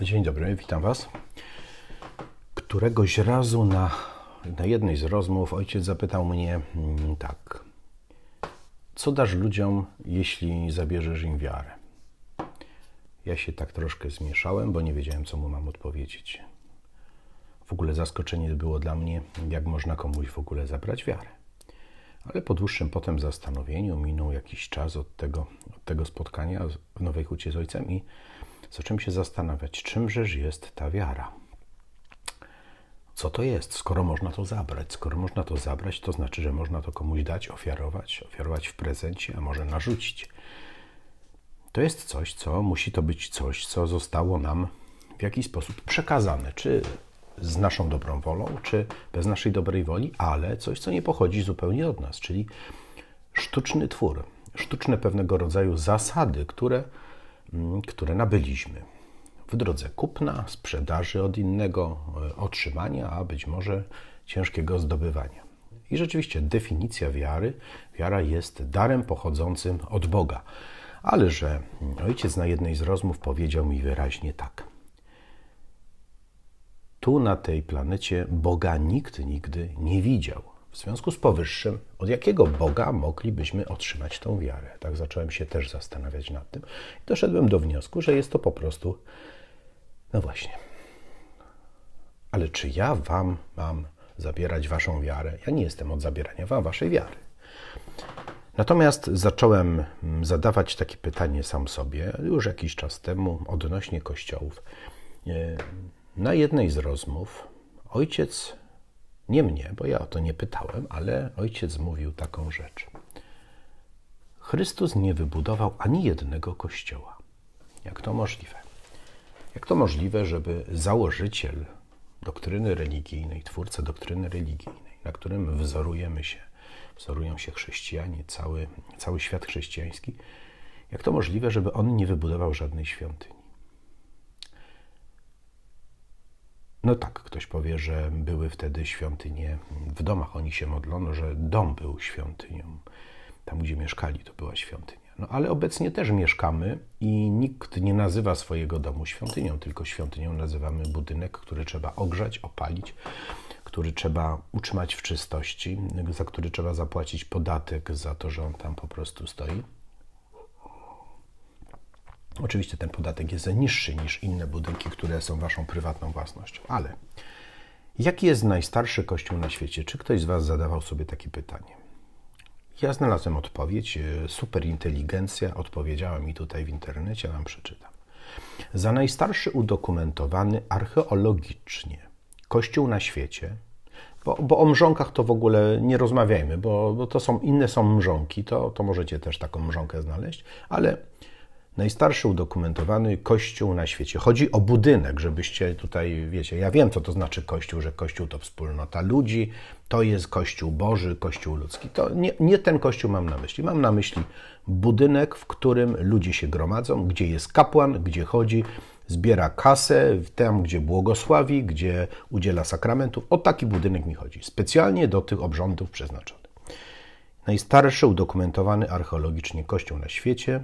Dzień dobry, witam Was. Któregoś razu na, na jednej z rozmów ojciec zapytał mnie mm, tak: Co dasz ludziom, jeśli zabierzesz im wiarę? Ja się tak troszkę zmieszałem, bo nie wiedziałem, co mu mam odpowiedzieć. W ogóle zaskoczenie było dla mnie, jak można komuś w ogóle zabrać wiarę. Ale po dłuższym potem zastanowieniu minął jakiś czas od tego, od tego spotkania w Nowej Hucie z ojcem i zacząłem się zastanawiać, czymżeż jest ta wiara. Co to jest, skoro można to zabrać? Skoro można to zabrać, to znaczy, że można to komuś dać, ofiarować, ofiarować w prezencie, a może narzucić. To jest coś, co musi to być coś, co zostało nam w jakiś sposób przekazane, czy z naszą dobrą wolą, czy bez naszej dobrej woli, ale coś, co nie pochodzi zupełnie od nas, czyli sztuczny twór, sztuczne pewnego rodzaju zasady, które, które nabyliśmy w drodze kupna, sprzedaży od innego, e, otrzymania, a być może ciężkiego zdobywania. I rzeczywiście definicja wiary, wiara jest darem pochodzącym od Boga. Ale że ojciec na jednej z rozmów powiedział mi wyraźnie tak – tu na tej planecie Boga nikt nigdy nie widział. W związku z powyższym, od jakiego Boga moglibyśmy otrzymać tą wiarę? Tak zacząłem się też zastanawiać nad tym. I doszedłem do wniosku, że jest to po prostu, no właśnie. Ale czy ja wam mam zabierać waszą wiarę? Ja nie jestem od zabierania wam waszej wiary. Natomiast zacząłem zadawać takie pytanie sam sobie już jakiś czas temu odnośnie kościołów. Na jednej z rozmów ojciec, nie mnie, bo ja o to nie pytałem, ale ojciec mówił taką rzecz. Chrystus nie wybudował ani jednego kościoła. Jak to możliwe? Jak to możliwe, żeby założyciel doktryny religijnej, twórca doktryny religijnej, na którym wzorujemy się, wzorują się chrześcijanie, cały, cały świat chrześcijański, jak to możliwe, żeby on nie wybudował żadnej świątyni? No tak, ktoś powie, że były wtedy świątynie w domach. Oni się modlono, że dom był świątynią. Tam, gdzie mieszkali, to była świątynia. No ale obecnie też mieszkamy i nikt nie nazywa swojego domu świątynią, tylko świątynią nazywamy budynek, który trzeba ogrzać, opalić, który trzeba utrzymać w czystości, za który trzeba zapłacić podatek za to, że on tam po prostu stoi. Oczywiście ten podatek jest niższy niż inne budynki, które są waszą prywatną własnością, ale jaki jest najstarszy kościół na świecie? Czy ktoś z was zadawał sobie takie pytanie? Ja znalazłem odpowiedź. Superinteligencja odpowiedziała mi tutaj w internecie, wam przeczytam. Za najstarszy udokumentowany archeologicznie kościół na świecie, bo, bo, o mrzonkach to w ogóle nie rozmawiajmy, bo, bo to są inne są mrzonki, to, to możecie też taką mrzonkę znaleźć, ale najstarszy udokumentowany kościół na świecie. Chodzi o budynek, żebyście tutaj, wiecie, ja wiem, co to znaczy kościół, że kościół to wspólnota ludzi, to jest kościół Boży, kościół ludzki. To nie, nie ten kościół mam na myśli. Mam na myśli budynek, w którym ludzie się gromadzą, gdzie jest kapłan, gdzie chodzi, zbiera kasę, tam, gdzie błogosławi, gdzie udziela sakramentów. O taki budynek mi chodzi. Specjalnie do tych obrządów przeznaczony. Najstarszy udokumentowany archeologicznie kościół na świecie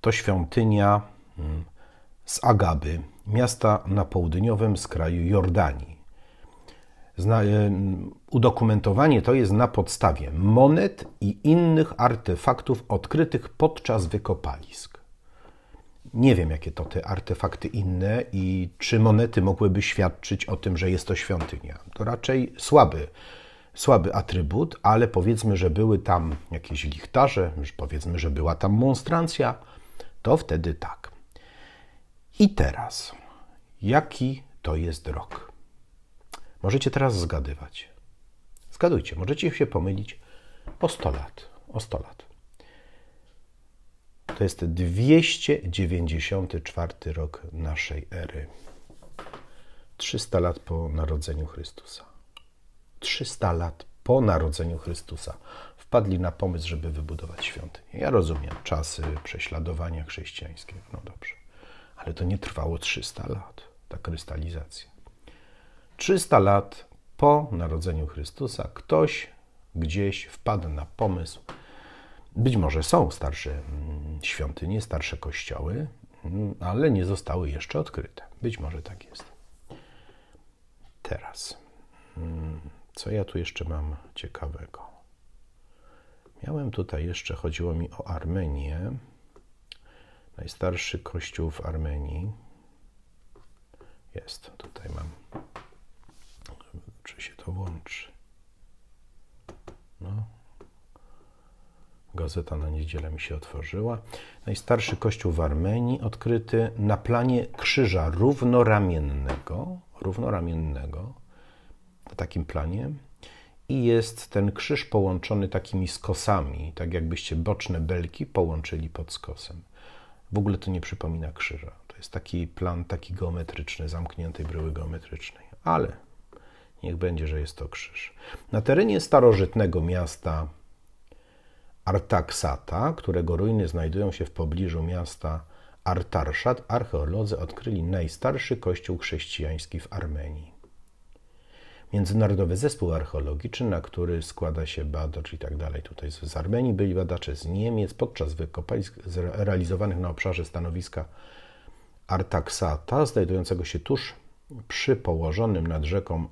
to świątynia mm, z Agaby, miasta na południowym skraju Jordanii. E, udokumentowanie to jest na podstawie monet i innych artefaktów odkrytych podczas wykopalisk. Nie wiem, jakie to te artefakty inne i czy monety mogłyby świadczyć o tym, że jest to świątynia. To raczej słaby, słaby atrybut, ale powiedzmy, że były tam jakieś lichtarze, powiedzmy, że była tam monstrancja, to wtedy tak. I teraz, jaki to jest rok? Możecie teraz zgadywać. Zgadujcie, możecie się pomylić o 100 lat. O 100 lat. To jest 294 rok naszej ery. 300 lat po narodzeniu Chrystusa. 300 lat po narodzeniu Chrystusa wpadli na pomysł, żeby wybudować świątynię. Ja rozumiem czasy prześladowania chrześcijańskiego, no dobrze, ale to nie trwało 300 lat, ta krystalizacja. 300 lat po narodzeniu Chrystusa ktoś gdzieś wpadł na pomysł, być może są starsze mm, świątynie, starsze kościoły, mm, ale nie zostały jeszcze odkryte. Być może tak jest. Teraz, mm, co ja tu jeszcze mam ciekawego? Miałem tutaj jeszcze, chodziło mi o Armenię. Najstarszy kościół w Armenii. Jest, tutaj mam. Czy się to włączy? No. Gazeta na niedzielę mi się otworzyła. Najstarszy kościół w Armenii, odkryty na planie krzyża równoramiennego, równoramiennego, na takim planie. I jest ten krzyż połączony takimi skosami, tak jakbyście boczne belki połączyli pod skosem. W ogóle to nie przypomina krzyża. To jest taki plan, taki geometryczny, zamkniętej bryły geometrycznej. Ale niech będzie, że jest to krzyż. Na terenie starożytnego miasta Artaksata, którego ruiny znajdują się w pobliżu miasta Artarszat, archeolodzy odkryli najstarszy kościół chrześcijański w Armenii. Międzynarodowy Zespół Archeologiczny, na który składa się badacz i tak dalej. Tutaj z Armenii byli badacze z Niemiec podczas wykopalisk realizowanych na obszarze stanowiska Artaksata, znajdującego się tuż przy położonym nad rzeką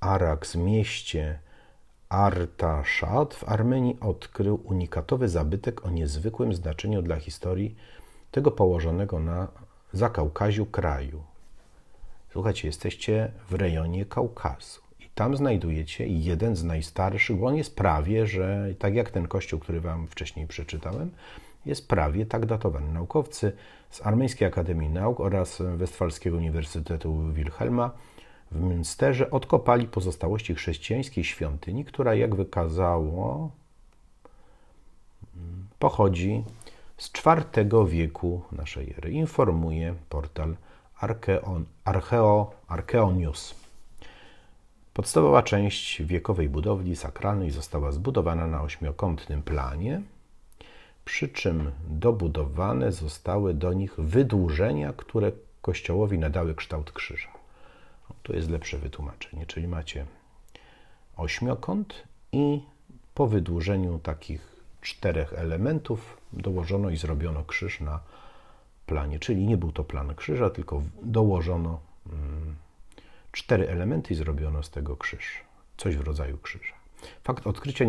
Araks mieście Artaszat w Armenii odkrył unikatowy zabytek o niezwykłym znaczeniu dla historii tego położonego na Zakaukaziu kraju. Słuchajcie, jesteście w rejonie Kaukazu i tam znajdujecie jeden z najstarszych, bo on jest prawie, że tak jak ten kościół, który wam wcześniej przeczytałem, jest prawie tak datowany. Naukowcy z Armeńskiej Akademii Nauk oraz Westfalskiego Uniwersytetu Wilhelma w Münsterze odkopali pozostałości chrześcijańskiej świątyni, która, jak wykazało, pochodzi z IV wieku naszej ery. Informuje portal Archeon, Archeo, Archeonius. Podstawowa część wiekowej budowli sakralnej została zbudowana na ośmiokątnym planie, przy czym dobudowane zostały do nich wydłużenia, które kościołowi nadały kształt krzyża. Tu jest lepsze wytłumaczenie, czyli macie ośmiokąt i po wydłużeniu takich czterech elementów dołożono i zrobiono krzyż na planie, czyli nie był to plan krzyża, tylko dołożono mm, cztery elementy i zrobiono z tego krzyż, coś w rodzaju krzyża. Fakt odkrycia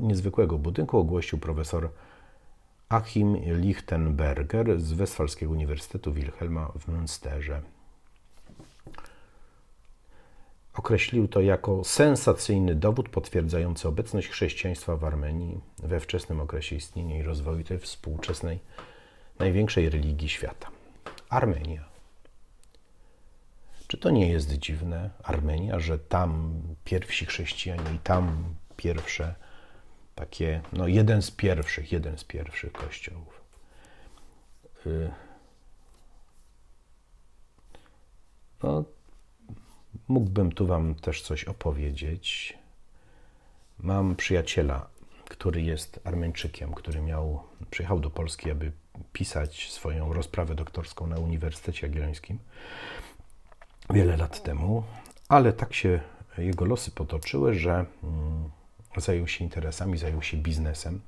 niezwykłego budynku ogłosił profesor Achim Lichtenberger z Westfalskiego Uniwersytetu Wilhelma w Münsterze. Określił to jako sensacyjny dowód potwierdzający obecność chrześcijaństwa w Armenii we wczesnym okresie istnienia i rozwoju tej współczesnej największej religii świata Armenia. Czy to nie jest dziwne, Armenia, że tam pierwsi chrześcijanie i tam pierwsze takie, no jeden z pierwszych, jeden z pierwszych kościołów. Y, no, mógłbym tu Wam też coś opowiedzieć. Mam przyjaciela, który jest Armeńczykiem, który miał, przyjechał do Polski, aby pisać swoją rozprawę doktorską na Uniwersytecie Jagiellońskim wiele lat temu, ale tak się jego losy potoczyły, że mm, zajął się interesami, zajął się biznesem,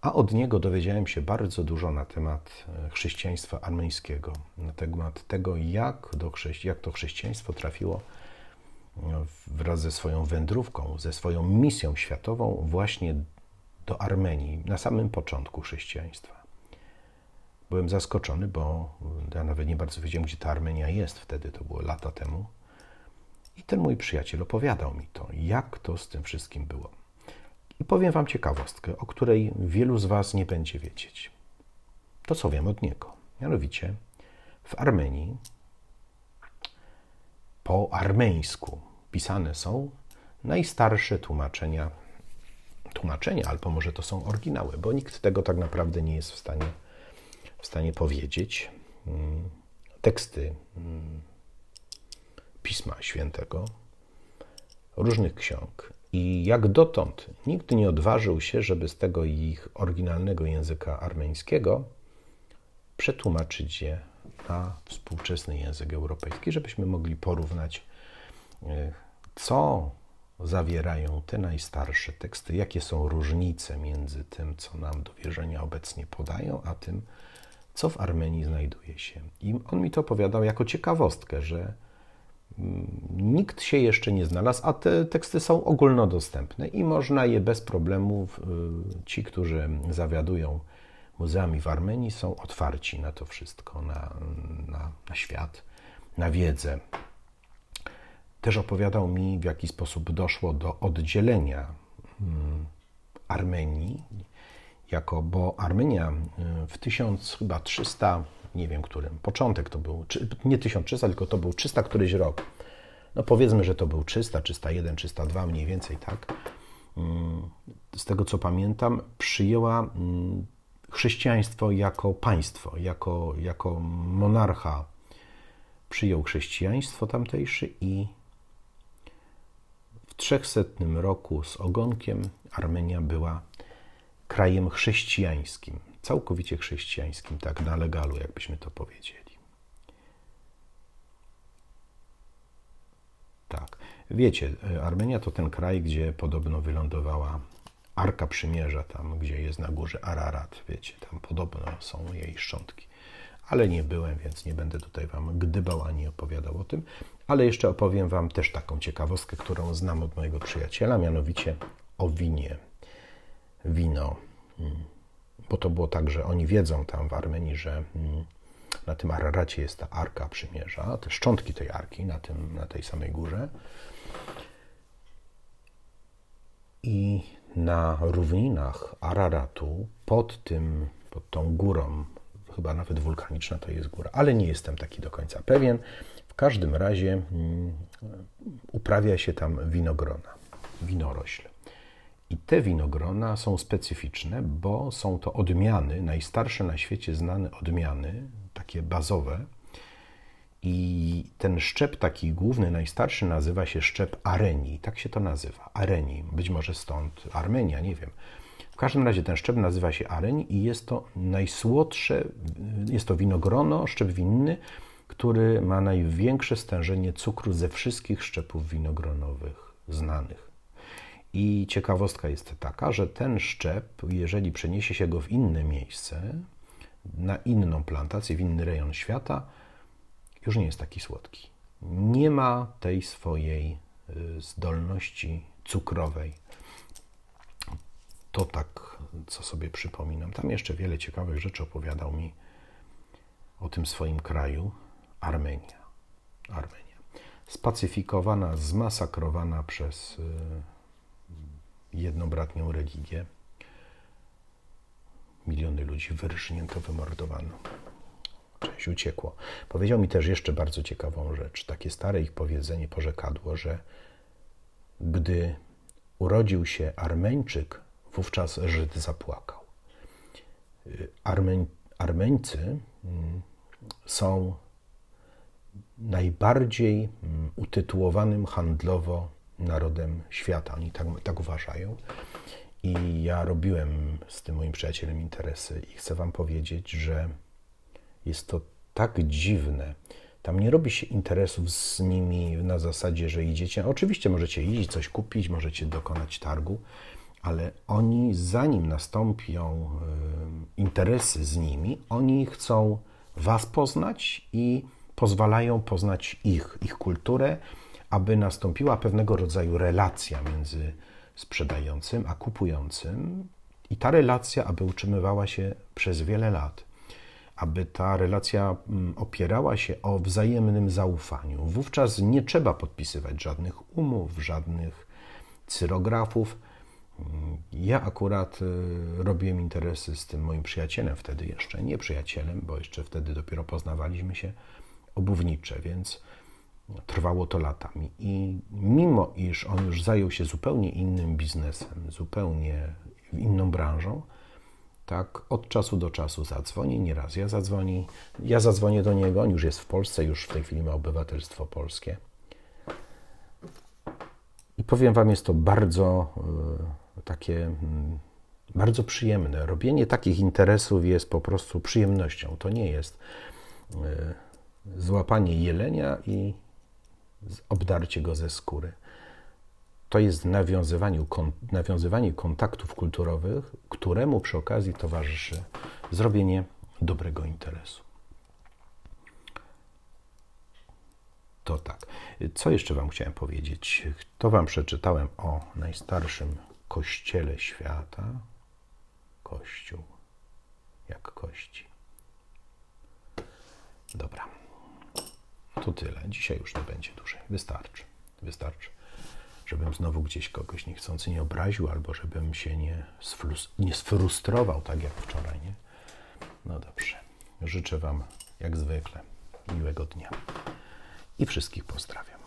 a od niego dowiedziałem się bardzo dużo na temat e, chrześcijaństwa armeńskiego, na temat tego, jak, do chrześci- jak to chrześcijaństwo trafiło no, wraz ze swoją wędrówką, ze swoją misją światową właśnie do Armenii na samym początku chrześcijaństwa. Byłem zaskoczony, bo ja nawet nie bardzo wiedziałem, gdzie ta Armenia jest wtedy, to było lata temu. I ten mój przyjaciel opowiadał mi to, jak to z tym wszystkim było. I powiem Wam ciekawostkę, o której wielu z Was nie będzie wiedzieć. To co wiem od niego. Mianowicie w Armenii po armeńsku pisane są najstarsze tłumaczenia, tłumaczenia, albo może to są oryginały, bo nikt tego tak naprawdę nie jest w stanie w stanie powiedzieć. Mm, teksty mm, Pisma Świętego, różnych ksiąg. I jak dotąd nikt nie odważył się, żeby z tego ich oryginalnego języka armeńskiego przetłumaczyć je na współczesny język europejski, żebyśmy mogli porównać, e, co zawierają te najstarsze teksty, jakie są różnice między tym, co nam do wierzenia obecnie podają, a tym, co w Armenii znajduje się. I on mi to opowiadał jako ciekawostkę, że mm, nikt się jeszcze nie znalazł, a te teksty są ogólnodostępne i można je bez problemów, y, ci, którzy zawiadują muzeami w Armenii, są otwarci na to wszystko, na, na, na świat, na wiedzę. Też opowiadał mi, w jaki sposób doszło do oddzielenia mm, Armenii, jako, bo Armenia y, w 1300, nie wiem którym, początek to był, nie 1300, tylko to był 300 któryś rok. No powiedzmy, że to był 300, 301, 302, mniej więcej, tak. Mm, z tego co pamiętam, przyjęła mm, chrześcijaństwo jako państwo, jako, jako monarcha przyjął chrześcijaństwo tamtejszy i w 300 roku z ogonkiem Armenia była krajem chrześcijańskim, całkowicie chrześcijańskim, tak na legalu, jakbyśmy to powiedzieli. Tak. Wiecie, Armenia to ten kraj, gdzie podobno wylądowała Arka Przymierza, tam gdzie jest na górze Ararat, wiecie, tam podobno są jej szczątki. Ale nie byłem, więc nie będę tutaj Wam gdybał ani opowiadał o tym. Ale jeszcze opowiem Wam też taką ciekawostkę, którą znam od mojego przyjaciela, mianowicie o winie. Wino. Mm. Bo to było tak, że oni wiedzą tam w Armenii, że mm, na tym Araracie jest ta Arka Przymierza, te szczątki tej Arki na, tym, na tej samej górze. I na równinach Araratu, pod tym, pod tą górą, chyba nawet wulkaniczna to jest góra, ale nie jestem taki do końca pewien. W każdym razie um, uprawia się tam winogrona, winorośl. I te winogrona są specyficzne, bo są to odmiany, najstarsze na świecie znane odmiany, takie bazowe, i ten szczep taki główny, najstarszy nazywa się szczep Arenii. Tak się to nazywa. Arenii. Być może stąd Armenia, nie wiem. W każdym razie ten szczep nazywa się Arenii i jest to najsłodsze, jest to winogrono, szczep winny, który ma największe stężenie cukru ze wszystkich szczepów winogronowych znanych. I ciekawostka jest taka, że ten szczep, jeżeli przeniesie się go w inne miejsce, na inną plantację, w inny rejon świata, już nie jest taki słodki. Nie ma tej swojej y, zdolności cukrowej. To tak, co sobie przypominam. Tam jeszcze wiele ciekawych rzeczy opowiadał mi o tym swoim kraju Armenia. Armenia. Spacyfikowana, zmasakrowana przez y, jedną bratnią religię. Miliony ludzi wyrżnięto, wymordowano część uciekło. Powiedział mi też jeszcze bardzo ciekawą rzecz, takie stare ich powiedzenie, porzekadło, że gdy urodził się Armeńczyk, wówczas Żyd zapłakał. Armeń, Armeńcy mm, są najbardziej mm, utytułowanym handlowo narodem świata. Oni tak, tak uważają. I ja robiłem z tym moim przyjacielem interesy i chcę Wam powiedzieć, że jest to tak dziwne. Tam nie robi się interesów z nimi na zasadzie, że idziecie. Oczywiście możecie iść, coś kupić, możecie dokonać targu, ale oni, zanim nastąpią y, interesy z nimi, oni chcą Was poznać i pozwalają poznać ich, ich kulturę, aby nastąpiła pewnego rodzaju relacja między sprzedającym a kupującym, i ta relacja, aby utrzymywała się przez wiele lat aby ta relacja mm, opierała się o wzajemnym zaufaniu. Wówczas nie trzeba podpisywać żadnych umów, żadnych cyrografów. Mm, ja akurat y, robiłem interesy z tym moim przyjacielem, wtedy jeszcze nie przyjacielem, bo jeszcze wtedy dopiero poznawaliśmy się, obuwnicze, więc trwało to latami. I mimo iż on już zajął się zupełnie innym biznesem, zupełnie inną branżą, tak od czasu do czasu zadzwoni, nieraz ja zadzwoni, ja zadzwonię do niego, on już jest w Polsce, już w tej chwili ma obywatelstwo polskie. I powiem Wam, jest to bardzo y, takie mm, bardzo przyjemne. Robienie takich interesów jest po prostu przyjemnością. To nie jest y, złapanie jelenia i obdarcie go ze skóry to jest nawiązywanie, nawiązywanie kontaktów kulturowych, któremu przy okazji towarzyszy zrobienie dobrego interesu. To tak. Co jeszcze Wam chciałem powiedzieć? To Wam przeczytałem o najstarszym kościele świata. Kościół, jak kości. Dobra. To tyle. Dzisiaj już nie będzie dłużej. Wystarczy. Wystarczy. Żebym znowu gdzieś kogoś niechcący nie obraził, albo żebym się nie, sfrus- nie sfrustrował, tak jak wczoraj, nie? No dobrze. Życzę Wam, jak zwykle, miłego dnia. I wszystkich pozdrawiam.